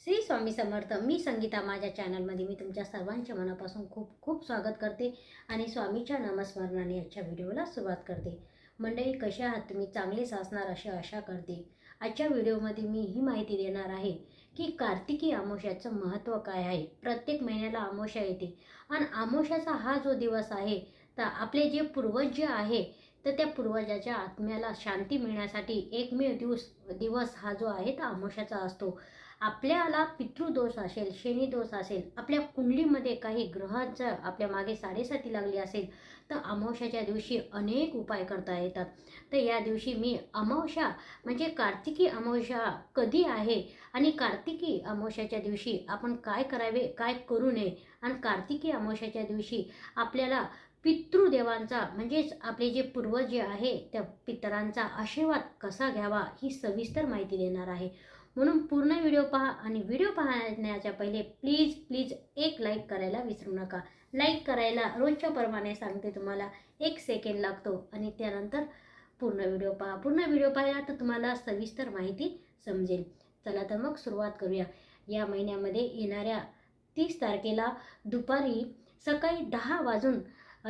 श्री स्वामी समर्थ मी संगीता माझ्या चॅनलमध्ये मी तुमच्या सर्वांच्या मनापासून खूप खूप स्वागत करते आणि स्वामीच्या नामस्मरणाने आजच्या व्हिडिओला सुरुवात करते. मंडळी कशा आहात? तुम्ही चांगलेच असणार अशी आशा करते. आजच्या व्हिडिओमध्ये मी ही माहिती देणार आहे की कार्तिकी आमोशाचं महत्त्व काय आहे. प्रत्येक महिन्याला आमोशा येते आणि आमोशाचा हा जो दिवस आहे तर आपले जे पूर्वज जे आहे तर त्या पूर्वजाच्या आत्म्याला शांती मिळण्यासाठी एकमेव दिवस दिवस हा जो आहे तो आमोशाचा असतो. आपल्याला पितृदोष असेल शनिदोष असेल आपल्या कुंडलीमध्ये काही ग्रहांचं आपल्या मागे साडेसाती लागली असेल तर अमावश्याच्या दिवशी अनेक उपाय करता येतात. तर या दिवशी मी अमावस्या म्हणजे कार्तिकी अमावस्या कधी आहे आणि कार्तिकी अमावश्याच्या दिवशी आपण काय करावे काय करू नये आणि कार्तिकी अमावश्याच्या दिवशी आपल्याला पितृदेवांचा म्हणजेच आपले जे पूर्वज जे आहे त्या पितरांचा आशीर्वाद कसा घ्यावा ही सविस्तर माहिती देणार आहे. म्हणून पूर्ण व्हिडिओ पहा आणि व्हिडिओ पाहण्याच्या पहिले प्लीज प्लीज एक लाईक करायला विसरू नका. लाईक करायला रोजच्या प्रमाणे सांगते तुम्हाला एक सेकंड लागतो आणि त्यानंतर पूर्ण व्हिडिओ पहा. पूर्ण व्हिडिओ पाहिला तर तुम्हाला सविस्तर माहिती समजेल. चला तर मग सुरुवात करूया. या महिन्यामध्ये येणाऱ्या तीस तारखेला दुपारी सकाळी दहा वाजून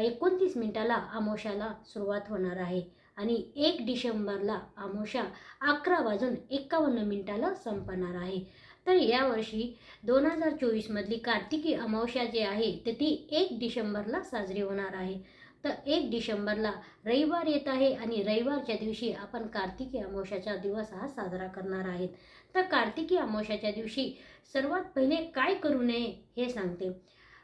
एकोणतीस मिनिटाला आमोशाला सुरुवात होणार आहे. आणि एक डिसेंबरला आमोशा अकरा वाजून एकावन्न मिनिटाला संपणार आहे. तर यावर्षी दोन हजार चोवीसमधली कार्तिकी अमावस्या जे आहे तर ती एक डिसेंबरला साजरी होणार आहे. तर एक डिसेंबरला रविवार येत आहे आणि रविवारच्या दिवशी आपण कार्तिकी अमावस्याचा दिवस हा साजरा करणार आहेत. तर कार्तिकी अमावस्याच्या दिवशी सर्वात पहिले काय करू नये हे सांगते.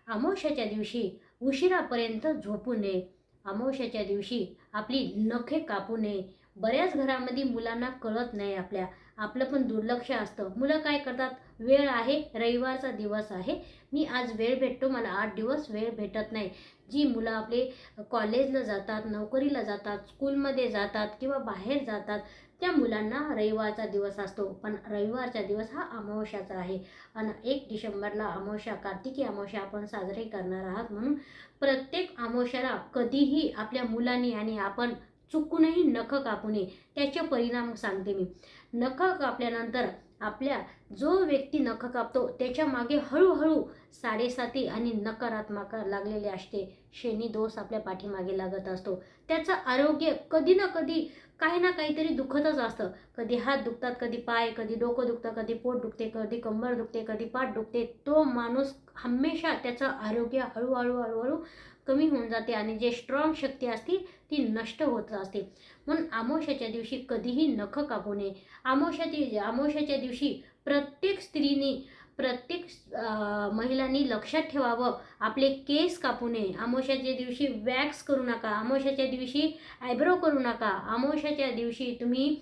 अमावस्याच्या दिवशी उशिरापर्यंत झोपू नये. अमावस्याच्या दिवशी आपली नखे कापू नये. बऱ्याच घरामध्ये मुलांना कळत नाही आपल्या. आपलं पण दुर्लक्ष असतं. मुलं काय करतात? वेळ आहे रविवारचा दिवस आहे. मी आज वेळ भेटतो मला आठ दिवस वेळ भेटत नाही. जी मुलं आपले कॉलेजला जातात नोकरीला जातात स्कूलमध्ये जातात किंवा बाहेर जातात त्या मुलांना रविवारचा दिवस असतो. पण रविवारचा दिवस हा अमावस्याचा आहे. आणि एक डिसेंबरला अमावस्या कार्तिकी अमावस्या आपण साजरे करणार आहात म्हणून प्रत्येक अमावस्याला कधीही आपल्या मुलांनी आणि आपण चुकूनही नख कापू नये. त्याचे परिणाम सांगते मी. नख कापल्यानंतर आपल्या जो व्यक्ती नख कापतो त्याच्यामागे हळूहळू साडेसाती आणि नकारात्मक लागलेले असते. शनी दोष आपल्या पाठीमागे लागत असतो. त्याचं आरोग्य कधी ना कधी काही ना काहीतरी दुखतच असतं. कधी हात दुखतात कधी पाय कधी डोकं दुखतं कधी पोट दुखते कधी कंबर दुखते कधी पाठ दुखते. तो माणूस हमेशा त्याचं आरोग्य हळूहळू हळूहळू कमी होऊन जाते आणि जे स्ट्रॉंग शक्ती असते ती नष्ट होत असते. म्हणून आमोशाच्या दिवशी कधीही नखं कापू नये. आमोशाची आमोशाच्या दिवशी प्रत्येक स्त्रीने प्रत्येक महिलांनी लक्षात ठेवावं. आपले केस कापू नये. आमोशाच्या दिवशी वॅक्स करू नका. आमोशाच्या दिवशी आयब्रो करू नका. आमोशाच्या दिवशी तुम्ही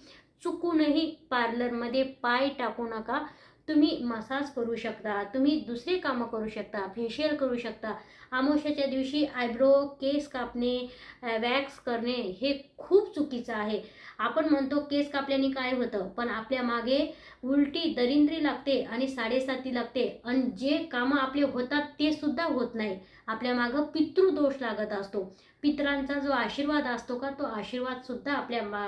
चुकूनही पार्लरमध्ये पाय टाकू नका. तुम्ही मसाज करू शकता तुम्ही दुसरे कामं करू शकता फेशियल करू शकता आमोशाच्या दिवशी आयब्रो केस कापणे वॅक्स करणे हे खूप चुकीचं आहे. आपण म्हणतो केस कापल्याने काय होतं पण आपल्या मागे उलटी दरिंद्री लागते आणि साडेसाती लागते. आणि जे कामं आपले होतात ते सुद्धा होत नाही. आपल्या मागं पितृदोष लागत असतो. पितरांचा जो आशीर्वाद असतो का तो आशीर्वादसुद्धा आपल्या मा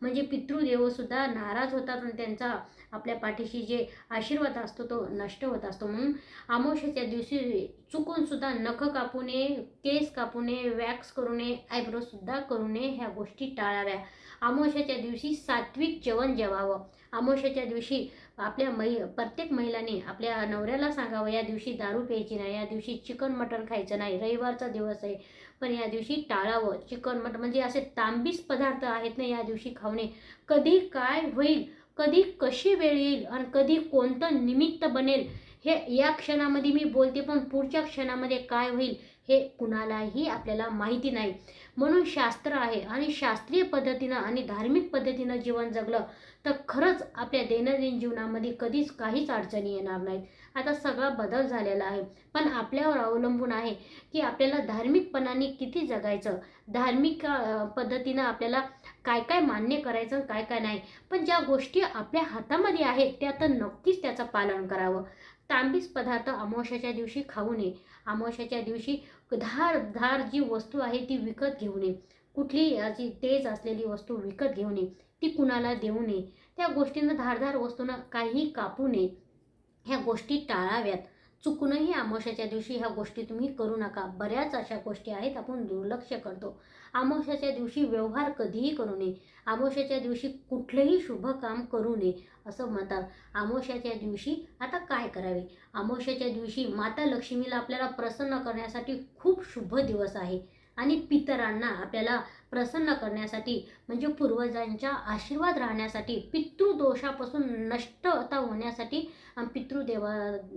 म्हणजे पितृदेवसुद्धा नाराज होतात आणि त्यांचा आपल्या पाठीशी जे आशीर्वाद असतो तो नष्ट होत असतो. म्हणून आमोशाच्या दिवशी चुकूनसुद्धा नख कापू नये केस कापू नये वॅक्स करू नये आयब्रोसुद्धा करू नये ह्या गोष्टी टाळाव्या. आमोशाच्या दिवशी सात्विक जेवण जेवावं. आमोशाच्या दिवशी आपल्या मै प्रत्येक महिलाने आपल्या नवऱ्याला सांगावं या दिवशी दारू प्यायची नाही या दिवशी चिकन मटण खायचं नाही रविवारचा दिवस आहे पण या दिवशी टाळावं चिकन मटण म्हणजे असे तांबीस पदार्थ आहेत ना या दिवशी खावणे कधी काय होईल कधी कशी वेळ येईल आणि कधी कोणतं निमित्त बनेल हे या क्षणामध्ये मी बोलते पण पुढच्या क्षणामध्ये काय होईल हे कुणालाही आपल्याला माहिती नाही. म्हणून शास्त्र आहे. आणि शास्त्रीय पद्धतीनं आणि धार्मिक पद्धतीनं जीवन जगलं तर खरंच आपल्या दैनंदिन जीवनामध्ये कधीच काहीच अडचणी येणार नाहीत. आता सगळा बदल झालेला आहे. पण आपल्यावर अवलंबून आहे की आपल्याला धार्मिकपणाने किती जगायचं? धार्मिक पद्धतीनं आपल्याला काय काय मान्य करायचं काय काय नाही? पण ज्या गोष्टी आपल्या हातामध्ये आहेत त्या तर नक्कीच त्याचं पालन करावं. तांबीस पदार्थ अमावश्याच्या दिवशी खाऊ नये. अमावश्याच्या दिवशी धार धार जी वस्तू आहे ती विकत घेऊ नये. कुठली जी तेज असलेली वस्तू विकत घेऊ नये. ती कुणाला देऊ नये. त्या गोष्टींना धारधार वस्तूंना काही कापू नये. ह्या गोष्टी टाळाव्यात. चुकूनही आमोशाच्या दिवशी ह्या गोष्टी तुम्ही करू नका. बऱ्याच अशा गोष्टी आहेत आपण दुर्लक्ष करतो. आमोशाच्या दिवशी व्यवहार कधीही करू नये. आमोशाच्या दिवशी कुठलंही शुभ काम करू नये असं म्हणतात. आमोशाच्या दिवशी आता काय करावे? आमोशाच्या दिवशी माता लक्ष्मीला आपल्याला प्रसन्न करण्यासाठी खूप शुभ दिवस आहे. आणि पितरांना आपल्याला प्रसन्न करण्यासाठी म्हणजे पूर्वजांच्या आशीर्वाद राहण्यासाठी पितृदोषापासून नष्टता होण्यासाठी पितृदेव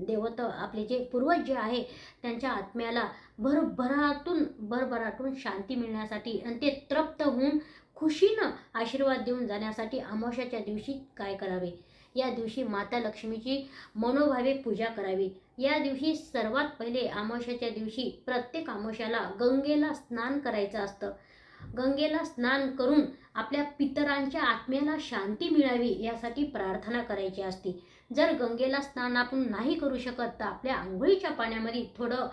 देवत आपले जे पूर्वज जे आहे त्यांच्या आत्म्याला भरभरातून भरभरातून शांती मिळण्यासाठी आणि ते तृप्त होऊन खुशीनं आशीर्वाद देऊन जाण्यासाठी अमावश्याच्या दिवशी काय करावे? या दिवशी माता लक्ष्मीची मनोभावे पूजा करावी. या दिवशी सर्वात पहिले आमाशाच्या दिवशी प्रत्येक अमावस्याला गंगेला स्नान करायचं असतं. गंगेला स्नान करून आपल्या पितरांच्या आत्म्याला शांती मिळावी यासाठी प्रार्थना करायची असते. जर गंगेला स्नान आपण नाही करू शकत तर आपल्या आंघोळीच्या पाण्यामध्ये थोडं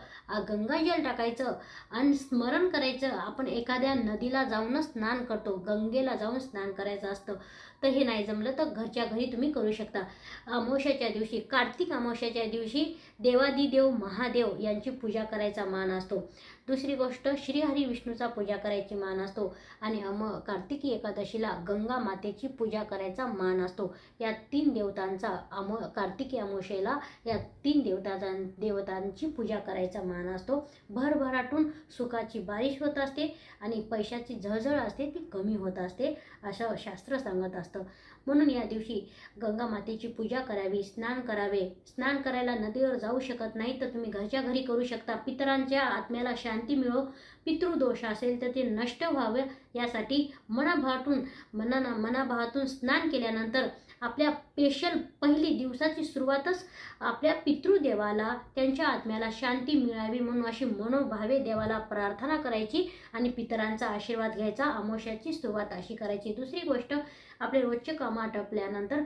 गंगाजल टाकायचं आणि स्मरण करायचं. आपण एखाद्या नदीला जाऊनच स्नान करतो गंगेला जाऊन स्नान करायचं असतं तर हे नाही जमलं तर घरच्या घरी तुम्ही करू शकता. अमावश्याच्या दिवशी कार्तिक अमावश्याच्या दिवशी देवादिदेव महादेव यांची पूजा करायचा मान असतो. दुसरी गोष्ट श्रीहरी विष्णूचा पूजा करायची मान असतो आणि अम कार्तिकी एकादशीला गंगा मातेची पूजा करायचा मान असतो. या तीन देवतांचा अम कार्तिकी अमोशेला या तीन देवता देवतांची पूजा करायचा मान असतो. भरभराटून सुखाची बारिश होत असते आणि पैशाची झळझळ असते ती कमी होत असते असं शास्त्र सांगत असतं. म्हणून या दिवशी गंगा मातेची पूजा करावी स्नान करावे. स्नान करायला नदीवर जाऊ शकत नाही तर तुम्ही घरच्या घरी करू शकता. पितरांच्या आत्म्याला शांती मिळो. पितृदोष असेल तर ते नष्ट व्हावे. यासाठी मनाभावातून मना मनाभावातून स्नान केल्यानंतर आपल्या स्पेशल पहिली दिवसाची सुरुवातच आपल्या पितृदेवाला त्यांच्या आत्म्याला शांती मिळावी म्हणून अशी मनोभावे देवाला प्रार्थना करायची आणि पितरांचा आशीर्वाद घ्यायचा अमोशाची सुरुवात अशी करायची. दुसरी गोष्ट आपले रोजचे कामं आटपल्यानंतर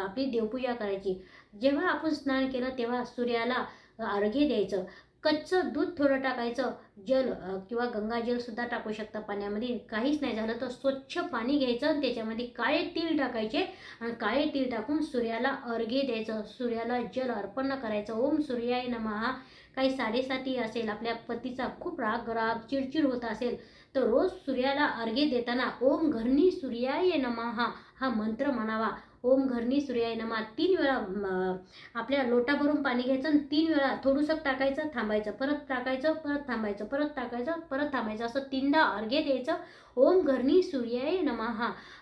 आपली देवपूजा करायची. जेव्हा आपण स्नान केलं तेव्हा सूर्याला अर्घ्य द्यायचं. कच्चं दूध थोडं टाकायचं. जल किंवा गंगाजलसुद्धा टाकू शकता पाण्यामध्ये. काहीच नाही झालं तर स्वच्छ पाणी घ्यायचं आणि त्याच्यामध्ये काळे तीळ टाकायचे आणि काळे तीळ टाकून सूर्याला अर्घ्य द्यायचं. सूर्याला जल अर्पण करायचं. ओम सूर्याय नमहा काही साडेसाती असेल आपल्या पतीचा खूप राग राग चिडचिड होत असेल तर रोज सूर्याला अर्घ्य देताना ओम घरणी सूर्याय नमहा हा मंत्र म्हणावा. ओम घरणी सूर्याय नमा. तीन वेळा आपल्या लोटाभरून पाणी घ्यायचं आणि तीन वेळा थोडंसं टाकायचं थांबायचं परत टाकायचं परत थांबायचं परत टाकायचं परत थांबायचं. असं तीनदा अर्घ्य द्यायचं. ओम घरणी सूर्याय नमा.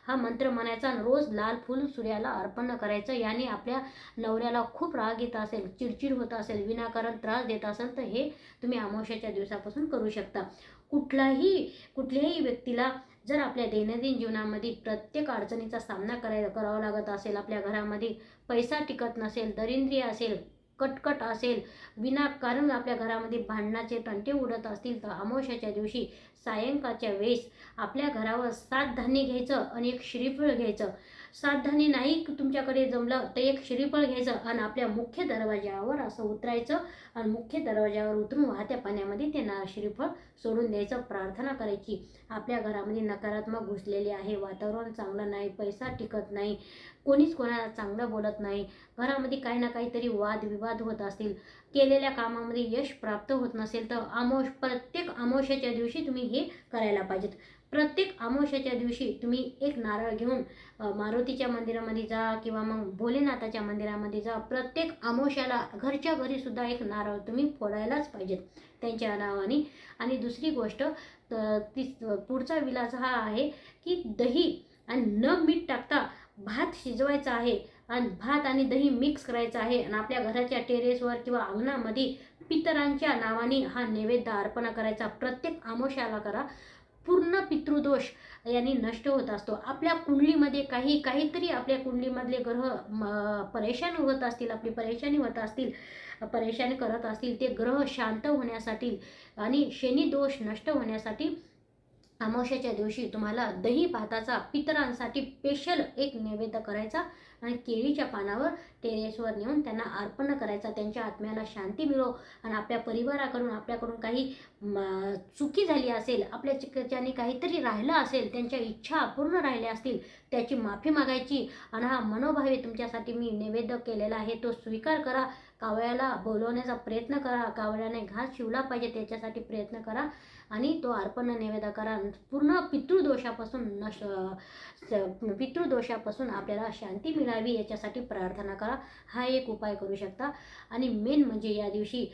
हा मंत्र म्हणायचा आणि रोज लाल फूल सूर्याला अर्पण करायचं. याने आपल्या नवऱ्याला खूप राग येत असेल चिडचिड होत असेल विनाकारण त्रास देत असेल तर हे तुम्ही अमावश्याच्या दिवसापासून करू शकता. कुठलाही कुठल्याही व्यक्तीला जर आपल्या दैनंदिन जीवनामध्ये प्रत्येक अडचणीचा सामना करायला करावा लागत असेल आपल्या घरामध्ये पैसा टिकत नसेल दरिंद्री असेल कटकट असेल. विनाकारण आपल्या घरामध्ये भांडणाचे तंटे उडत असतील तर अमावश्याच्या दिवशी सायंकाळच्या वेळेस आपल्या घरावर सात धान्य घ्यायचं आणि एक श्रीफळ घ्यायचं. सावधानी नाही तुमच्याकडे जमलं तर एक श्रीफळ घ्यायचं आणि आपल्या मुख्य दरवाज्यावर असं उतरायचं आणि मुख्य दरवाज्यावर उतरून वाहत्या पाण्यामध्ये ते ना श्रीफळ सोडून द्यायचं प्रार्थना करायची. आपल्या घरामध्ये नकारात्मक घुसलेले आहे. वातावरण चांगलं नाही पैसा टिकत नाही. कोणीच कोणाला चांगलं बोलत नाही. घरामध्ये काही ना काहीतरी वादविवाद होत असतील. केलेल्या कामामध्ये यश प्राप्त होत नसेल तर आमोश प्रत्येक आमोशाच्या दिवशी तुम्ही हे करायला पाहिजेत. प्रत्येक आमोशाच्या दिवशी तुम्ही एक नारळ घेऊन मारुतीच्या मंदिरामध्ये जा किंवा मग भोलेनाथाच्या मंदिरामध्ये जा. प्रत्येक आमोशाला घरच्या घरीसुद्धा एक नारळ तुम्ही फोडायलाच पाहिजेत त्यांच्या नावाने. आणि दुसरी गोष्ट ती पुढचा विलास हा आहे की दही आणि न मीठ टाकता भात शिजवायचा आहे आणि भात आणि दही मिक्स करायचं आहे. आणि आपल्या घराच्या टेरेसवर किंवा अंगणामध्ये पितरांच्या नावाने हा नैवेद्य अर्पण करायचा. प्रत्येक आमोशाला करा. पूर्ण पितृदोष यांनी नष्ट होत असतो. आपल्या कुंडलीमध्ये काही काहीतरी आपल्या कुंडलीमधले ग्रह परेशान होत असतील आपली परेशानी होत असतील परेशानी करत असतील ते ग्रह शांत होण्यासाठी आणि शनी दोष नष्ट होण्यासाठी अमावश्याच्या दिवशी तुम्हाला दही भाताचा पितरांसाठी स्पेशल एक नैवेद्य करायचा आणि केळीच्या पानावर टेरेसवर नेऊन त्यांना अर्पण करायचा. त्यांच्या आत्म्याला शांती मिळो आणि आपल्या परिवाराकडून आपल्याकडून काही चुकी झाली असेल आपल्या चिकच्याने काहीतरी राहिलं असेल त्यांच्या इच्छा अपूर्ण राहिल्या असतील त्याची माफी मागायची. आणि हा मनोभावे तुमच्यासाठी मी नैवेद्य केलेला आहे तो स्वीकार करा. कावळ्याला बोलवण्याचा प्रयत्न करा. कावळ्याने घास शिवला पाहिजे त्याच्यासाठी प्रयत्न करा आणि तो अर्पण नैवेद्य करा. पूर्ण पितृदोषापासून नश पितृदोषापासून आपल्याला शांती मिळावी याच्यासाठी प्रार्थना करा. हा एक उपाय करू शकता. आणि मेन म्हणजे या दिवशी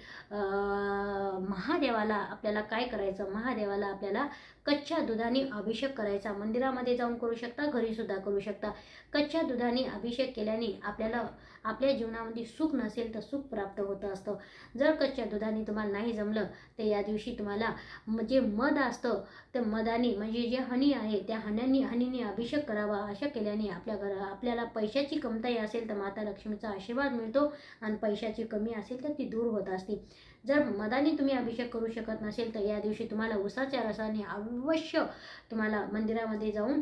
महादेवाला आपल्याला काय करायचं? महादेवाला आपल्याला कच्च्या दुधाने अभिषेक करायचा. मंदिरामध्ये जाऊन करू शकता घरीसुद्धा करू शकता. कच्च्या दुधाने अभिषेक केल्याने आपल्याला आपल्या जीवनामध्ये सुख नसेल तर सुख प्राप्त होत असतं. जर कच्च्या दुधाने तुम्हाला नाही जमलं तर या दिवशी तुम्हाला जे मध असतं ते मधाने म्हणजे जे हनी आहे त्या हण्यानी हनीने अभिषेक करावा. अशा केल्याने आपल्या घरा आपल्याला पैशाची कमताई असेल तर माता लक्ष्मीचा आशीर्वाद मिळतो. आणि पैशाची कमी असेल तर ती दूर होत असते. जर मदाने तुम्ही अभिषेक करू शकत नसेल तर या दिवशी तुम्हाला उसाच्या रसाने अवश्य तुम्हाला मंदिरामध्ये जाऊन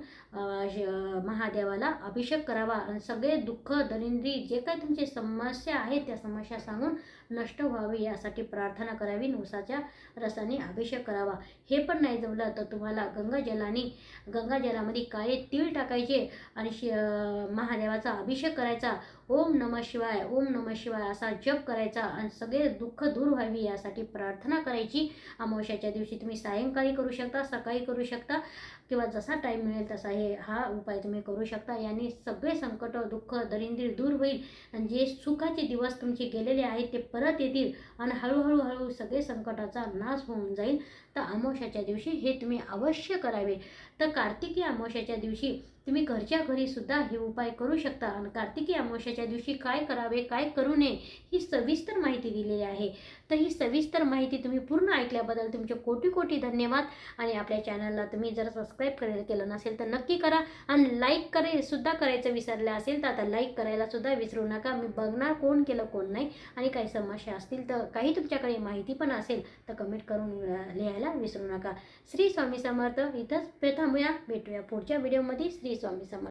महादेवाला अभिषेक करावा. आणि सगळे दुःख दरिंद्री जे काही तुमची समस्या आहेत त्या समस्या सांगून नष्ट व्हावे यासाठी प्रार्थना करावी नवसाच्या उसाच्या रसाने अभिषेक करावा. हे पण नाही जमलं तर तुम्हाला गंगाजलाने गंगाजलामध्ये काळे तीळ टाकायचे आणि शि महादेवाचा अभिषेक करायचा. ओम नम शिवाय ओम नम शिवाय असा जप करायचा आणि सगळे दुःख दूर व्हावी यासाठी प्रार्थना करायची. अमावस्याच्या दिवशी तुम्ही सायंकाळी करू शकता सकाळी करू शकता. किंवा जसा टाईम मिळेल तसा हे हा उपाय तुम्ही करू शकता. याने सगळे संकट दुःख दरिंद्री दूर होईल. आणि जे सुखाचे दिवस तुमचे गेलेले आहेत ते परत येतील. आणि हळूहळू हळू सगळे संकटाचा नाश होऊन जाईल. तर अमावश्याच्या दिवशी हे तुम्ही अवश्य करावे. तर कार्तिकी अमावश्याच्या दिवशी तुम्ही घरच्या घरीसुद्धा हे उपाय करू शकता. आणि कार्तिकी अमावस्याच्या दिवशी काय करावे काय करू नये ही सविस्तर माहिती दिलेली आहे. तर ही सविस्तर माहिती तुम्ही पूर्ण ऐकल्याबद्दल तुमचे कोटी कोटी धन्यवाद. आणि आपल्या चॅनलला तुम्ही जर सबस्क्राईब करायला केलं नसेल तर नक्की करा. आणि लाईक करे सुद्धा करायचं विसरलं असेल तर आता लाईक करायला सुद्धा विसरू नका. मी बघणार कोण केलं कोण नाही. आणि काही समस्या असतील तर काही तुमच्याकडे माहिती पण असेल तर कमेंट करून लिहायला विसरू नका. श्री स्वामी समर्थ. इथंच थांबूया भेटूया पुढच्या व्हिडिओमध्ये. श्री स्वामी समर्थ